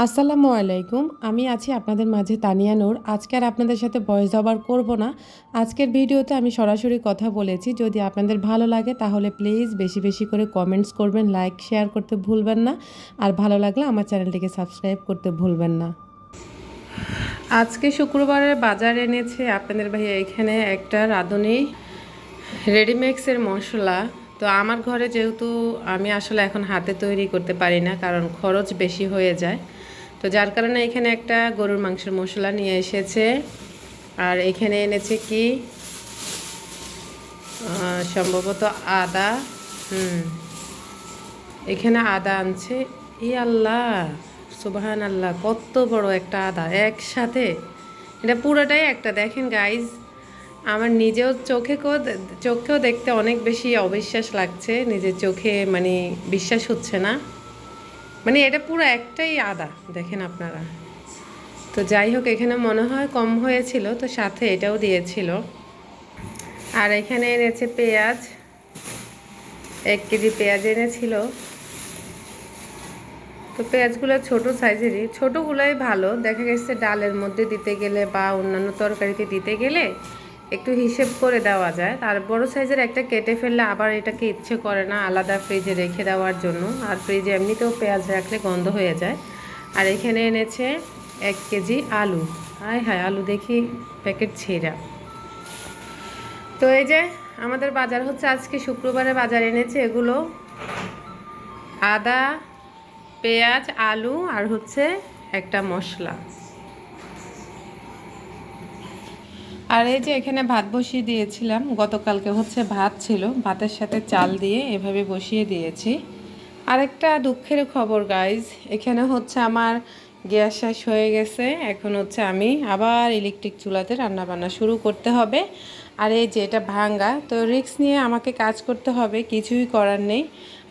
আসসালামু আলাইকুম, আমি আছি আপনাদের মাঝে তানিয়া নূর। আজকে আর আপনাদের সাথে ভয়েস ওভার করব না। আজকের ভিডিওতে আমি সরাসরি কথা বলেছি। যদি আপনাদের ভালো লাগে তাহলে প্লিজ বেশি বেশি করে কমেন্টস করবেন, লাইক, শেয়ার করতে ভুলবেন না। আর ভালো লাগলে আমার চ্যানেলটিকে সাবস্ক্রাইব করতে ভুলবেন না। আজকে শুক্রবারের বাজার এনেছে আপনাদের ভাইয়া এখানে একটা রাঁধুনি রেডিমেক্সের মশলা। তো আমার ঘরে যেহেতু আমি আসলে এখন হাতে তৈরি করতে পারি না, কারণ খরচ বেশি হয়ে যায়। তো যার কারণে এখানে একটা গরুর মাংসের মশলা নিয়ে এসেছে। আর এখানে এনেছে কি? সম্ভবত আদা। হুম। এখানে আদা আনছে। ই আল্লাহ সুবাহান আল্লাহ কত বড় একটা আদা একসাথে। এটা পুরোটাই একটা। দেখেন গাইজ আমার নিজেও চোখে চোখেও দেখতে অনেক বেশি অবিশ্বাস লাগছে। নিজের চোখে মানে বিশ্বাস হচ্ছে না। মানে এটা পুরো একটাই আদা, দেখেন আপনারা। তো যাই হোক, এখানে মনে হয় কম হয়েছিল, তো সাথে এটাও দিয়েছিল। আর এখানে এনেছে পেঁয়াজ, এক কেজি পেঁয়াজ এনেছিল। তো পেঁয়াজগুলো ছোট সাইজেরই, ছোটোগুলোই ভালো, দেখা গেছে ডালের মধ্যে দিতে গেলে বা অন্যান্য তরকারিতে দিতে গেলে একটু হিসেব করে দেওয়া যায়। আর বড় সাইজের একটা কেটে ফেললে আবার এটাকে ইচ্ছে করে না আলাদা ফ্রিজে রেখে দেওয়ার জন্য। আর ফ্রিজে এমনিতেও পেঁয়াজ রাখলে গন্ধ হয়ে যায়। আর এখানে এনেছে এক কেজি আলু। হায় হায়, আলু দেখি প্যাকেট ছেঁড়া। তো এই যে আমাদের বাজার হচ্ছে, আজকে শুক্রবারে বাজার এনেছে এগুলো। আদা, পেঁয়াজ, আলু আর হচ্ছে একটা মশলা। আর এই যে এখানে ভাত বসিয়ে দিয়েছিলাম, গতকালকে হচ্ছে ভাত ছিল। ভাতের সাথে চাল দিয়ে এভাবে বসিয়ে দিয়েছি। আরেকটা দুঃখের খবর গাইজ এখানে হচ্ছে আমার গ্যাস শেষ হয়ে গেছে। এখন হচ্ছে আমি আবার ইলেকট্রিক চুলাতে রান্না বান্না শুরু করতে হবে। আর এই যে এটা ভাঙ্গা, তো রিক্স নিয়ে আমাকে কাজ করতে হবে, কিছুই করার নেই।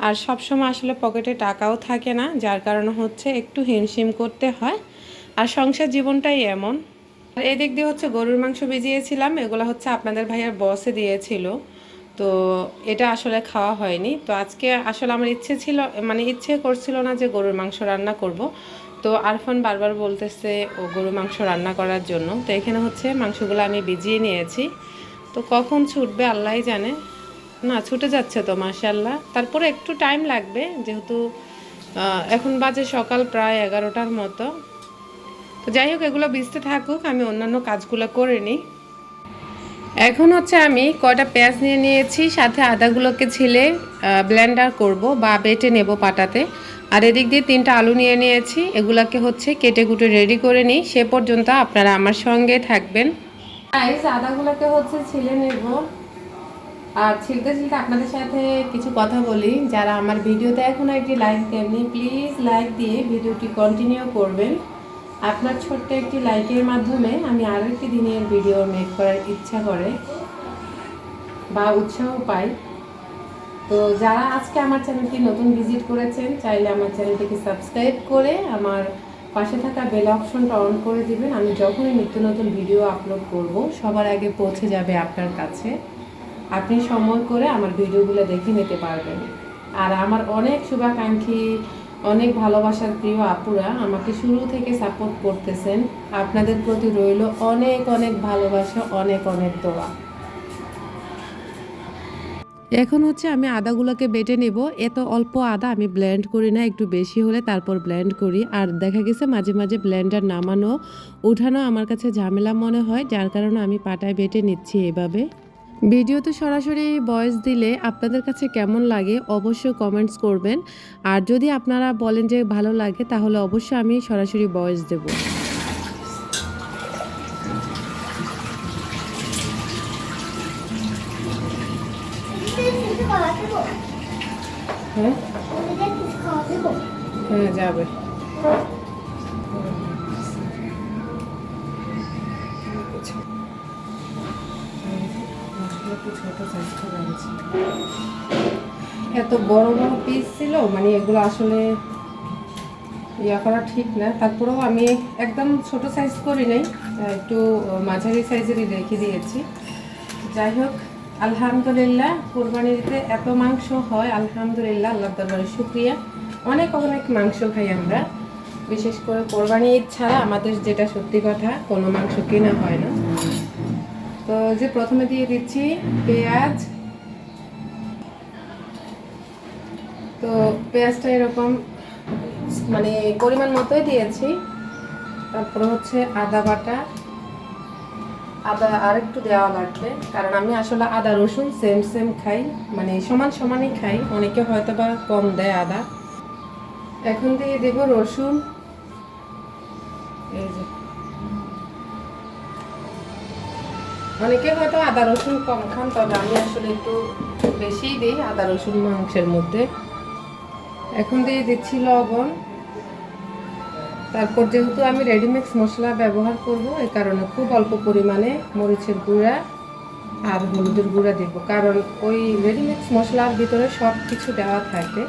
আর সব সময় আসলে পকেটে টাকাও থাকে না, যার কারণে হচ্ছে একটু হিমশিম করতে হয়। আর সংসার জীবনটাই এমন আর এদিক দিয়ে হচ্ছে গরুর মাংস ভিজিয়েছিলাম, এগুলো হচ্ছে আপনাদের ভাইয়ার বসে দিয়েছিল। তো এটা আসলে খাওয়া হয়নি। তো আজকে আসলে আমার ইচ্ছে ছিল মানে ইচ্ছে করছিল না যে গরুর মাংস রান্না করব। তো আরফান বারবার বলতেছে, ও গরুর মাংস রান্না করার জন্য। তো এখানে হচ্ছে মাংসগুলো আমি ভিজিয়ে নিয়েছি। তো কখন ছুটবে আল্লাহই জানে। না, ছুটে যাচ্ছে তো মাশাল্লাহ তারপরে একটু টাইম লাগবে, যেহেতু এখন বাজে সকাল প্রায় এগারোটার মতো। তো যাই হোক, এগুলো ভিজতে থাকুক, আমি অন্যান্য কাজগুলো করে নিই। এখন হচ্ছে আমি কয়টা পেঁয়াজ নিয়ে নিয়েছি, সাথে আদাগুলোকে ছিলে ব্লেন্ডার করব বা বেটে নেব পাটাতে। আর এদিক দিয়ে তিনটা আলু নিয়ে নিয়েছি, এগুলাকে হচ্ছে কেটে কুটে রেডি করে নিই। সে পর্যন্ত আপনারা আমার সঙ্গে থাকবেন। আদাগুলোকে হচ্ছে ছিলে নেব। আর ছিলতে ছিলতে আপনাদের সাথে কিছু কথা বলি। যারা আমার ভিডিওতে এখনও একটি লাইক দেননি প্লিজ লাইক দিয়ে ভিডিওটি কন্টিনিউ করবেন। আপনার ছোট্ট একটি লাইকের মাধ্যমে আমি আরও একটি দিনের ভিডিও মেক করার ইচ্ছা করে বা উৎসাহ পাই। তো যারা আজকে আমার চ্যানেলটি নতুন ভিজিট করেছেন, চাইলে আমার চ্যানেলটিকে সাবস্ক্রাইব করে আমার পাশে থাকা বেল অপশনটা অন করে দিবেন। আমি যখনই নিত্য নতুন ভিডিও আপলোড করব, সবার আগে পৌঁছে যাবে আপনার কাছে। আপনি সময় করে আমার ভিডিওগুলো দেখে নিতে পারবেন। আর আমার অনেক শুভাকাঙ্ক্ষী অনেক ভালোবাসার প্রিয় আপুরা আমাকে শুরু থেকে সাপোর্ট করতেছেন। আপনাদের প্রতি রইল অনেক অনেক ভালোবাসা, অনেক অনেক দোয়া। এখন হচ্ছে আমি আদাগুলোকে বেটে নেব। এত অল্প আদা আমি ব্লেন্ড করি না, একটু বেশি হলে তারপর ব্লেন্ড করি। আর দেখা গেছে মাঝে মাঝে ব্লেন্ডার নামানো, উঠানো আমার কাছে ঝামেলা মনে হয়, যার কারণে আমি পাটায় বেটে নিচ্ছি এভাবে। ভিডিওতে সরাসরি ভয়েস দিলে আপনাদের কাছে কেমন লাগে অবশ্যই কমেন্টস করবেন। আর যদি আপনারা বলেন যে ভালো লাগে, তাহলে অবশ্যই আমি সরাসরি ভয়েস দেব। হ্যাঁ? হ্যাঁ যাবে। এত বড় বড় পিস ছিল মানে এগুলো আসলে ইয়া করা ঠিক না। তারপরেও আমি একদম ছোট সাইজ করি নাই, একটু মাঝারি সাইজেরই রেখে দিয়েছি। যাই হোক, আলহামদুলিল্লাহ, কোরবানিতে এত মাংস হয়, আলহামদুলিল্লাহ আল্লাহ দরবারে শুক্রিয়া। অনেক অনেক মাংস খাই আমরা। বিশেষ করে কোরবানি ছাড়া আমাদের যেটা সত্যি কথা, কোনো মাংস কেনা হয় না। তো যে প্রথমে দিয়ে দিচ্ছি পেঁয়াজ। তো পেঁয়াজটা এরকম মানে পরিমাণ মতোই দিয়েছি। তারপরে হচ্ছে আদা বাটা। আদা আর একটু দেওয়া লাগবে, কারণ আমি আসলে আদা, রসুন সেম সেম খাই মানে সমান সমানই খাই। অনেকে হয়তো বা কম দেয় আদা। এখন দিয়ে দেব রসুন। এই যে অনেকে হয়তো আদা রসুন কম খান, তবে আমি আসলে একটু বেশিই দিই আদা রসুন মাংসের মধ্যে। এখন দিয়ে দিচ্ছি লবণ। তারপর যেহেতু আমি রেডিমিক্স মশলা ব্যবহার করব, এই কারণে খুব অল্প পরিমাণে মরিচের গুঁড়া আর হলুদের গুঁড়া দেব। কারণ ওই রেডিমিক্স মশলার ভিতরে সব কিছু দেওয়া থাকে।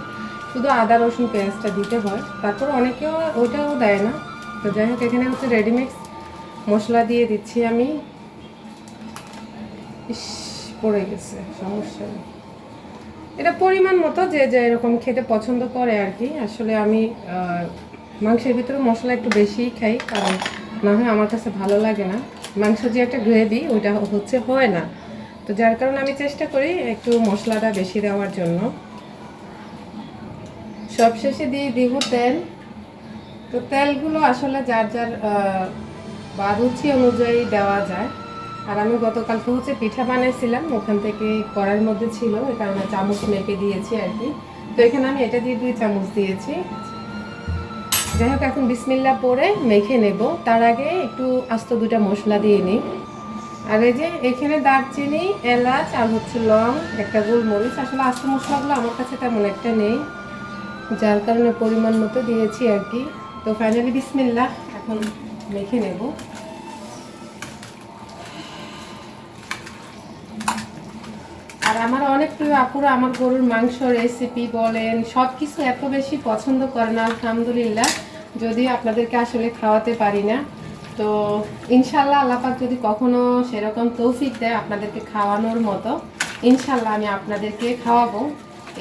শুধু আদা রসুন পেঁয়াজটা দিতে হয়। তারপর অনেকেও ওইটাও দেয় না। তো যাই হোক, এখানে হচ্ছে রেডিমিক্স মশলা দিয়ে দিচ্ছি আমি। ইস, পড়ে গেছে, সমস্যা এটা পরিমাণ মতো যে যে এরকম খেতে পছন্দ করে আর কি। আসলে আমি মাংসের ভিতরে মশলা একটু বেশিই খাই, কারণ না হয় আমার কাছে ভালো লাগে না। মাংস যে একটা গ্রেভি, ওইটা হচ্ছে হয় না। তো যার কারণে আমি চেষ্টা করি একটু মশলাটা বেশি দেওয়ার জন্য। সবশেষে দিয়ে দিব তেল। তো তেলগুলো আসলে যার যার বা রুচি অনুযায়ী দেওয়া যায়। আর আমি গতকালকে হচ্ছে পিঠা বানিয়েছিলাম, ওখান থেকে কড়ার মধ্যে ছিল, ওই কারণে চামচ মেপে দিয়েছি আর কি। তো এখানে আমি এটা দিয়ে দুই চামচ দিয়েছি। যাই হোক, এখন বিসমিল্লা পরে মেখে নেব। তার আগে একটু আস্ত দুটা মশলা দিয়ে নিই। আর এই যে এখানে দারচিনি, এলাচ আর হচ্ছে লং, একটা গোলমরিচ। আসলে আস্ত মশলাগুলো আমার কাছে তেমন একটা নেই। যার কারণে পরিমাণ মতো দিয়েছি আর কি। তো ফাইনালি বিসমিল্লা এখন মেখে নেব। আর আমার অনেক প্রিয় আপুরা আমার গরুর মাংস রেসিপি বলেন সব কিছু এত বেশি পছন্দ করেন, আলহামদুলিল্লাহ। যদি আপনাদেরকে আসলে খাওয়াতে পারি না। তো ইনশাল্লাহ আল্লাপাক যদি কখনো সেরকম তৌফিক দেয় আপনাদেরকে খাওয়ানোর মতো, ইনশাল্লাহ আমি আপনাদেরকে খাওয়াবো।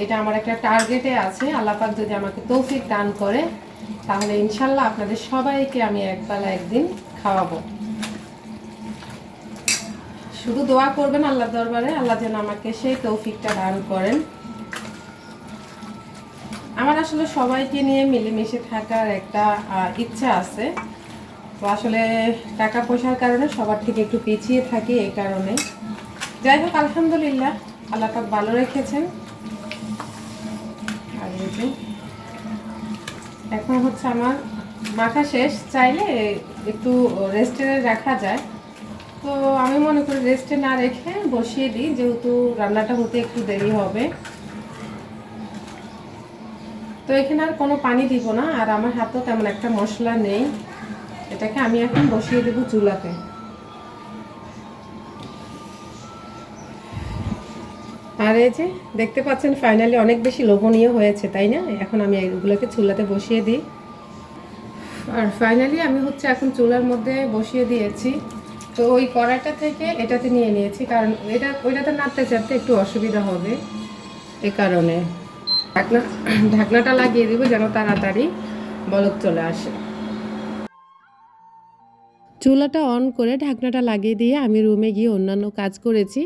এটা আমার একটা টার্গেটে আছে। আল্লাপাক যদি আমাকে তৌফিক দান করে, তাহলে ইনশাল্লাহ আপনাদের সবাইকে আমি একবেলা একদিন খাওয়াবো। শুধু দোয়া করবেন আল্লাহ দরবারে, আল্লাহ যেন আমাকে সেই তৌফিকটা দান করেন। আমার আসলে সবাইকে নিয়ে মিলেমিশে থাকার একটা ইচ্ছা আছে। তো আসলে টাকা পয়সার কারণে সবার থেকে একটু পিছিয়ে থাকি এই কারণে। যাই হোক, আলহামদুলিল্লাহ, আল্লাহ পাক ভালো রেখেছেন। আর এখন হচ্ছে আমার মাখা শেষ। চাইলে একটু রেস্টে রাখা যায়। তো আমি মনে করি রেস্টে না রেখে বসিয়ে দিই, যেহেতু রান্নাটা হতে একটু দেরি হবে। তো এখানে আর কোনো পানি দিব না, আর আমার হাতেও তেমন একটা মশলা নেই। এটাকে আমি এখন বসিয়ে দেবো চুলাতে। আর এই যে দেখতে পাচ্ছেন ফাইনালি অনেক বেশি লোভনীয় হয়েছে, তাই না? এখন আমি এগুলোকে চুলাতে বসিয়ে দিই। আর ফাইনালি আমি হচ্ছে এখন চুলার মধ্যে বসিয়ে দিয়েছি। তো ওই কড়াইটা থেকে এটাতে নিয়ে নিয়েছি, কারণ এটা, ওইটাতে নাড়তে চাপতে একটু অসুবিধা হবে এ কারণে। ঢাকনা, ঢাকনাটা লাগিয়ে দেবো যেন তাড়াতাড়ি বলক চলে আসে। চুলাটা অন করে ঢাকনাটা লাগিয়ে দিয়ে আমি রুমে গিয়ে অন্যান্য কাজ করেছি।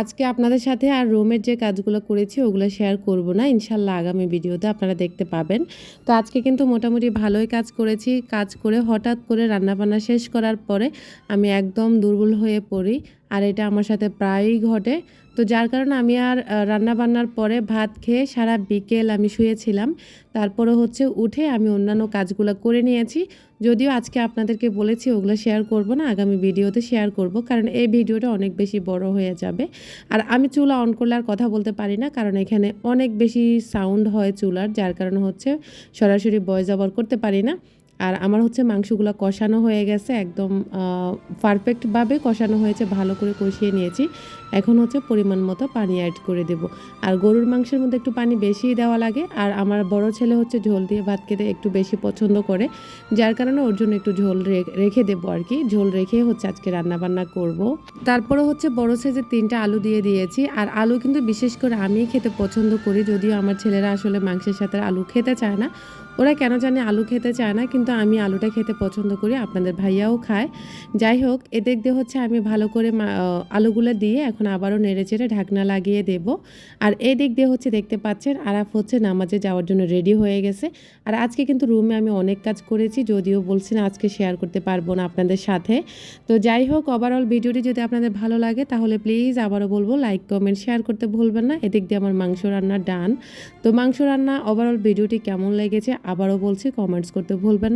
আজকে আপনাদের সাথে আর রুমের যে কাজগুলো করেছি, ওগুলো শেয়ার করব না। ইনশাল্লাহ আগামী ভিডিওতে আপনারা দেখতে পাবেন। তো আজকে কিন্তু মোটামুটি ভালোই কাজ করেছি। কাজ করে হঠাৎ করে রান্নাবান্না শেষ করার পরে আমি একদম দুর্বল হয়ে পড়ি। আর এটা আমার সাথে প্রায়ই ঘটে। তো যার কারণে আমি আর আহ, রান্নাবান্নার পরে ভাত খেয়ে সারা বিকেল আমি শুয়েছিলাম। তারপরে হচ্ছে উঠে আমি অন্যান্য কাজগুলো করে নিয়েছি। যদিও আজকে আপনাদেরকে বলেছি ওগুলো শেয়ার করব না আগামী ভিডিওতে শেয়ার করব কারণ এই ভিডিওটা অনেক বেশি বড় হয়ে যাবে। আর আমি চুলা অন করলে আর কথা বলতে পারি না কারণ এখানে অনেক বেশি সাউন্ড হয় চুলার যার কারণে হচ্ছে সরাসরি ভয়েস ওভার করতে পারি না। আর আমার হচ্ছে মাংসগুলো কষানো হয়ে গেছে, একদম পারফেক্টভাবে কষানো হয়েছে, ভালো করে কষিয়ে নিয়েছি। এখন হচ্ছে পরিমাণ মতো পানি অ্যাড করে দেব। আর গরুর মাংসের মধ্যে একটু পানি বেশিই দেওয়া লাগে, আর আমার বড় ছেলে হচ্ছে ঝোল দিয়ে ভাত খেতে একটু বেশি পছন্দ করে, যার কারণে ওর জন্য একটু ঝোল রেখে দেবো আর কি। ঝোল রেখে হচ্ছে আজকে রান্না বান্না করব। তারপরে হচ্ছে বড় সাইজের তিনটা আলু দিয়ে দিয়েছি, আর আলু কিন্তু বিশেষ করে আমিই খেতে পছন্দ করি, যদিও আমার ছেলেরা আসলে মাংসের সাথে আলু খেতে চায় না। ওরা কেন জানে আলু খেতে চায় না, কিন্তু আমি আলুটা খেতে পছন্দ করি, আপনাদের ভাইয়াও খায়। যাই হোক এদিক দিয়ে হচ্ছে আমি ভালো করে আলুগুলো দিয়ে এখন আবারও নেড়ে চেড়ে ঢাকনা লাগিয়ে দেব। আর এই দিক দিয়ে হচ্ছে দেখতে পাচ্ছেন, আরাফ হচ্ছে নামাজে যাওয়ার জন্য রেডি হয়ে গেছে। আর আজকে কিন্তু রুমে আমি অনেক কাজ করেছি, যদিও বলছি না আজকে শেয়ার করতে পারব না আপনাদের সাথে। তো যাই হোক ওভারঅল ভিডিওটি যদি আপনাদের ভালো লাগে, তাহলে প্লিজ আবারও বলব লাইক কমেন্ট শেয়ার করতে ভুলবেন না। এদিক দিয়ে আমার মাংস রান্না ডান তো মাংস রান্না ওভারঅল ভিডিওটি কেমন লেগেছে, আবারও বলছি কমেন্টস করতে ভুলবেন